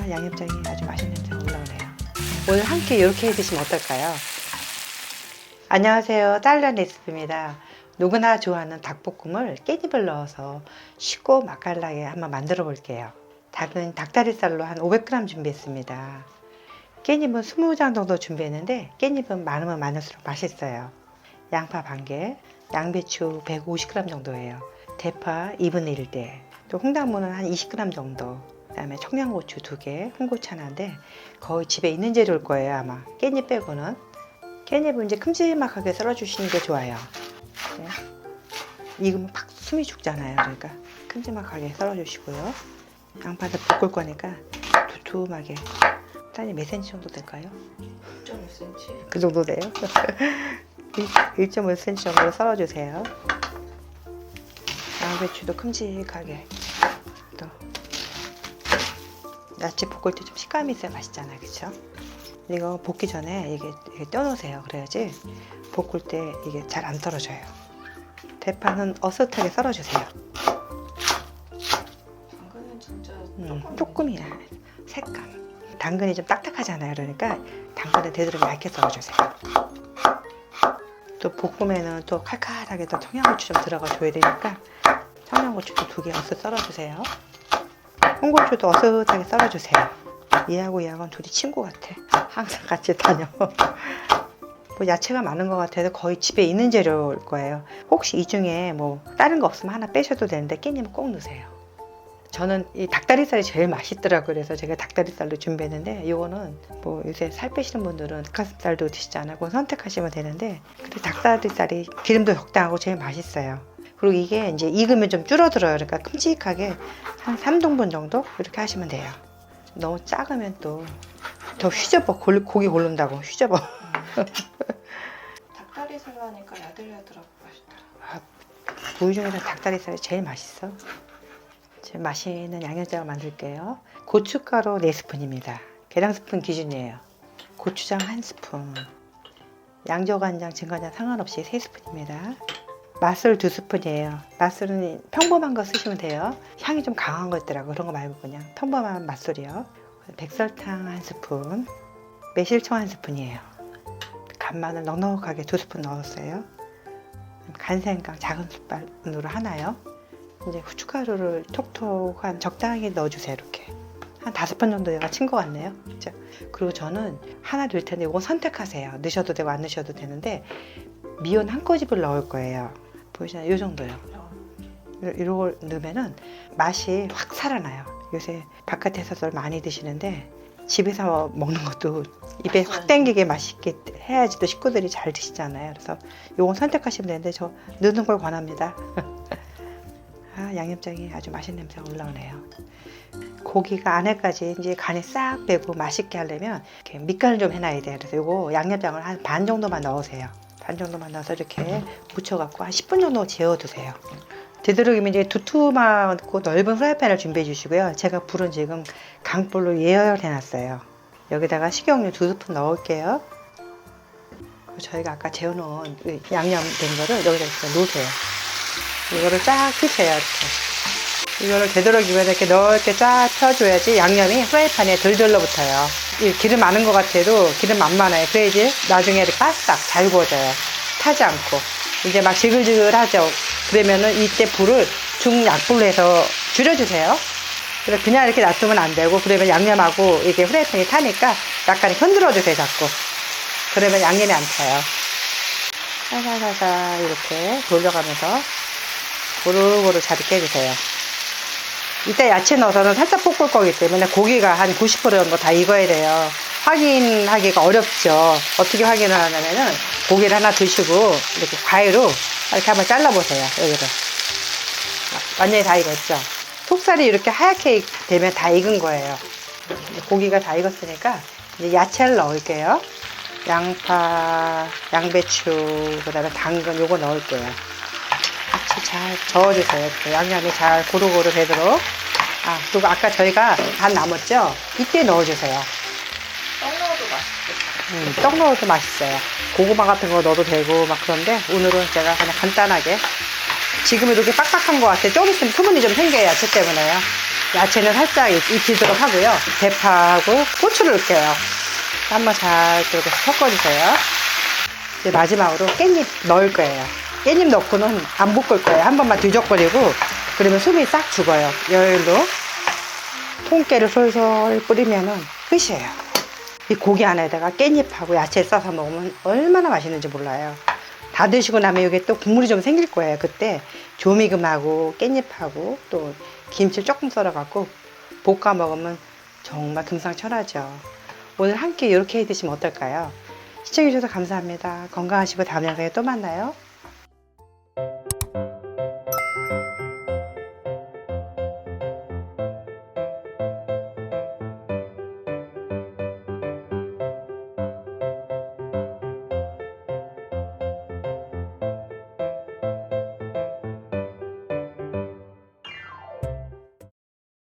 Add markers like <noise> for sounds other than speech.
아, 양념장이 아주 맛있는 냄새가 올라오네요. 오늘 함께 이렇게 해 드시면 어떨까요? 안녕하세요. 딸란 레시피입니다. 누구나 좋아하는 닭볶음을 깻잎을 넣어서 쉽고 맛깔나게 한번 만들어 볼게요. 닭은 닭다리살로 한 500g 준비했습니다. 깻잎은 20장 정도 준비했는데 깻잎은 많으면 많을수록 맛있어요. 양파 반 개, 양배추 150g 정도예요. 대파 2분의 1대, 또 홍당무는 한 20g 정도, 그다음에 청양고추 2개, 홍고추 하나인데 거의 집에 있는 재료일 거예요 아마. 깻잎 빼고는. 깻잎은 이제 큼지막하게 썰어주시는 게 좋아요. 네. 익으면 팍 숨이 죽잖아요. 그러니까 큼지막하게 썰어주시고요. 양파도 볶을 거니까 두툼하게. 딸이 몇 cm 정도 될까요? 1.5cm. 그 정도 돼요? <laughs> 1.5cm 정도로 썰어주세요. 양배추도 큼직하게 또 야채 볶을 때 좀 식감이 있어야 맛있잖아요, 그렇죠? 이거 볶기 전에 이게, 이게 떼어놓으세요. 그래야지 볶을 때 이게 잘 안 떨어져요. 대파는 어슷하게 썰어주세요. 당근은 진짜 음, 조금 조금이야. 색감. 당근이 좀 딱딱하잖아요. 그러니까 당근을 되도록 얇게 썰어주세요. 또 볶음에는 또 칼칼하게 또 청양고추 좀 들어가 줘야 되니까 청양고추도 두 개 어슷 썰어주세요. 홍고추도 어슷하게 썰어주세요. 얘하고 얘하고는 둘이 친구 같아. 항상 같이 다녀. <laughs> 뭐 야채가 많은 것 같아서 거의 집에 있는 재료일 거예요. 혹시 이 중에 뭐 다른 거 없으면 하나 빼셔도 되는데 깻잎은 꼭 넣으세요. 저는 이 닭다리살이 제일 맛있더라고요. 그래서 제가 닭다리살로 준비했는데 이거는 뭐 요새 살 빼시는 분들은 닭가슴살도 드시잖아요. 그건 선택하시면 되는데 근데 닭다리살이 기름도 적당하고 제일 맛있어요. 그리고 이게 이제 익으면 좀 줄어들어요. 그러니까 큼직하게 한 3등분 정도 이렇게 하시면 돼요. 너무 작으면 또 더 휘저어 골- 고기 고른다고 휘저어. <laughs> 닭다리살 하니까 야들야들하고 맛있더라. 부위 중에서 닭다리살이 제일 맛있어. 제일 맛있는 양념장을 만들게요. 고춧가루 4스푼입니다. 계량 스푼 기준이에요. 고추장 1스푼. 양조간장, 진간장 상관없이 3스푼입니다. 맛술 2스푼이에요. 맛술은 평범한 거 쓰시면 돼요. 향이 좀 강한 거 있더라고. 그런 거 말고 그냥 평범한 맛술이요. 백설탕 1스푼. 매실청 1스푼이에요. 간마늘 넉넉하게 2스푼 넣었어요. 간생강 작은 숟갈으로 하나요. 이제 후춧가루를 톡톡 한 적당히 넣어주세요. 이렇게 한 다섯 번 정도 얘가 친 것 같네요. 그죠? 그리고 저는 하나 넣을 텐데 이건 선택하세요. 넣으셔도 되고 안 넣으셔도 되는데 미원 한 꼬집을 넣을 거예요. 보이시나요? 이 정도요. 이런 걸 넣으면은 맛이 확 살아나요. 요새 바깥에서도 많이 드시는데 집에서 먹는 것도 입에 확 땡기게 맛있게 해야지 또 식구들이 잘 드시잖아요. 그래서 요건 선택하시면 되는데 저 넣는 걸 권합니다. <laughs> 아, 양념장이 아주 맛있는 냄새가 올라오네요. 고기가 안에까지 이제 간이 싹 배고 맛있게 하려면 이렇게 밑간을 좀 해놔야 돼요. 그래서 요거 양념장을 한 반 정도만 넣으세요. 반 정도만 넣어서 이렇게 묻혀갖고 한 10분 정도 재워두세요. 되도록이면 이제 두툼하고 넓은 프라이팬을 준비해 주시고요. 제가 불은 지금 강불로 예열해 놨어요. 여기다가 식용유 두 스푼 넣을게요. 저희가 아까 재워놓은 이 양념 된 거를 여기다 이렇게 놓으세요. 이거를 쫙 펴세요. 이렇게. 이거를 되도록이면 이렇게 넓게 쫙 펴줘야지 양념이 프라이팬에 덜 들러붙어요. 이 기름 많은 것 같아도 기름 만만해요. 그래야지 나중에 이렇게 바싹 잘 구워져요. 타지 않고. 이제 막 지글지글하죠. 그러면은 이때 불을 중약불로 해서 줄여주세요. 그래 그냥 이렇게 놔두면 안 되고 그러면 양념하고 이게 프라이팬이 타니까 약간 흔들어 주세요 자꾸. 그러면 양념이 안 타요. 살살살살 이렇게 돌려가면서 고루고루 잘 익게 해주세요. 이때 야채 넣어서는 살짝 볶을 거기 때문에 고기가 한 90% 정도 다 익어야 돼요. 확인하기가 어렵죠. 어떻게 확인을 하냐면은 고기를 하나 드시고 이렇게 가위로 이렇게 한번 잘라보세요. 여기를. 완전히 다 익었죠. 속살이 이렇게 하얗게 되면 다 익은 거예요. 고기가 다 익었으니까 이제 야채를 넣을게요. 양파, 양배추, 그 다음에 당근 요거 넣을게요. 같이 잘 저어주세요. 이렇게 양념이 잘 고루고루 되도록. 아, 그리고 아까 저희가 반 남았죠? 이때 넣어주세요. 떡 넣어도 맛있겠다. 음, 떡 넣어도 맛있어요. 고구마 같은 거 넣어도 되고 막 그런데 오늘은 제가 그냥 간단하게 지금 이렇게 빡빡한 것 같아요. 좀 있으면 수분이 좀 생겨요. 야채 때문에요. 야채는 살짝 익- 익히도록 하고요. 대파하고 고추를 넣을게요. 한번 잘 이렇게 섞어주세요. 이제 마지막으로 깻잎 넣을 거예요. 깻잎 넣고는 안 볶을 거예요. 한 번만 뒤적거리고 그러면 숨이 싹 죽어요. 열로 통깨를 솔솔 뿌리면은 끝이에요. 이 고기 안에다가 깻잎하고 야채 싸서 먹으면 얼마나 맛있는지 몰라요. 다 드시고 나면 이게 또 국물이 좀 생길 거예요. 그때 조미금하고 깻잎하고 또 김치 조금 썰어갖고 볶아 먹으면 정말 금상첨화죠. 오늘 함께 이렇게 해 드시면 어떨까요? 시청해주셔서 감사합니다. 건강하시고 다음 영상에 또 만나요.